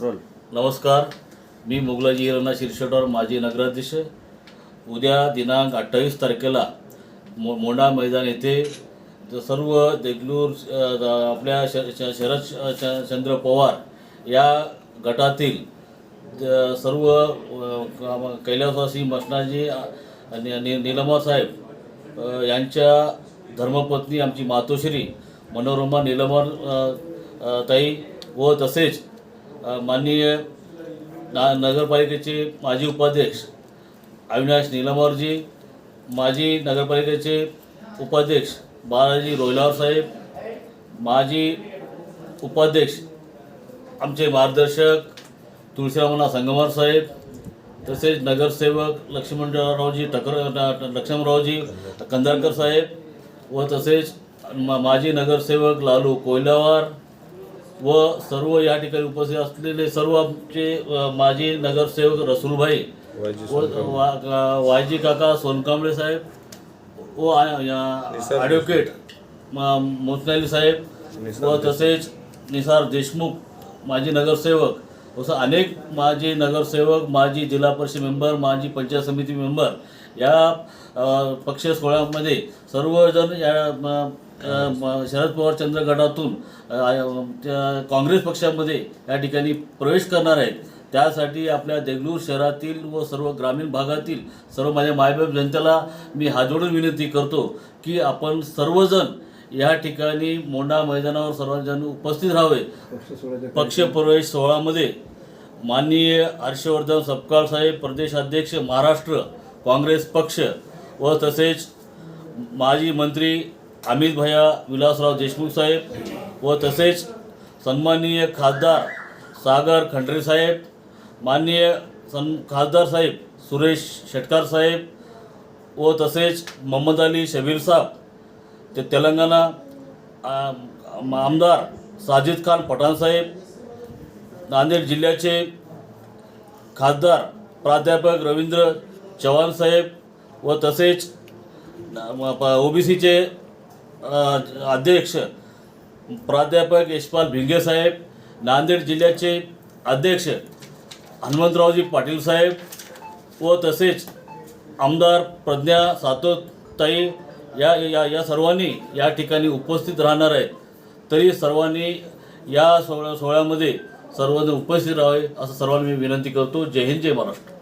Role. नमस्कार. मी मुगलाजी हिरणा शिरशेटवर माजी नगराध्यक्ष. उद्या दिनांक अठ्ठावीस तारखेला मो मोंडा मैदान येथे सर्व देगलूर आपल्या श श- शरद श- चंद्र पवार या गटातील सर्व कैलासवासी मसनाजी आणि नि- निलमा साहेब यांच्या धर्मपत्नी आमची मातोश्री मनोरमा निलमर ताई व तसेच माननीय ना नगरपालिकेचे माजी उपाध्यक्ष अविनाश निलमरजी माजी नगरपालिकेचे उपाध्यक्ष बालाजी रोहिलावर साहेब माजी उपाध्यक्ष आमचे मार्गदर्शक तुळशीरामना संगमर साहेब तसेच नगरसेवक लक्ष्मणरावजी टकर लक्ष्मणरावजी कंदारकर साहेब व तसेच मा- माजी नगरसेवक लालू कोयलावार व सर्व या ठिकाणी उपस्थित असलेले सर्व आमचे माजी नगरसेवक रसूलभाई व वायजी काका सोनकांबळे साहेब व ॲडव्होकेट मोतनाली साहेब व तसेच निसार देशमुख माजी नगरसेवक असं अनेक माजी नगरसेवक माजी जिल्हा परिषद मेंबर माजी पंचायत समिती मेंबर या पक्ष सोहळ्यामध्ये सर्वजण या शरद पवार चंद्रगडातून काँग्रेस पक्षामध्ये या ठिकाणी प्रवेश करणार आहेत. त्यासाठी आपल्या देगलूर शहरातील व सर्व ग्रामीण भागातील सर्व माझ्या मायबाप जनतेला मी हात जोडून विनंती करतो की आपण सर्वजण या ठिकाणी मोंढा मैदानावर सर्वजण उपस्थित राहावे. पक्ष प्रवेश सोहळ्यामध्ये माननीय हर्षवर्धन सपकाळ साहेब प्रदेशाध्यक्ष महाराष्ट्र काँग्रेस पक्ष व तसेच माजी मंत्री अमित भैया विलासराव देशमुख साहेब व तसेच सन्माननीय खासदार सागर खंडरे साहेब माननीय सन खासदार साहेब सुरेश शेटकार साहेब व तसेच मोहम्मद अली शबीर साहेब ते तेलंगणा आमदार साजिद खान पठाणसाहेब नांदेड जिल्ह्याचे खासदार प्राध्यापक रवींद्र चव्हाण साहेब व तसेच ओबीसीचे अध्यक्ष प्राध्यापक यशपाल भिंगे साहेब नांदेड जिल्ह्याचे अध्यक्ष हनुमंतरावजी पाटील साहेब व तसेच आमदार प्रज्ञा सातोताई या या या सर्वांनी या ठिकाणी उपस्थित राहणार आहेत. तरी सर्वांनी या सोहळ्या सोहळ्यामध्ये सर्वांनी उपस्थित राहावे असं सर्वांनी मी विनंती करतो. जय हिंद जय महाराष्ट्र.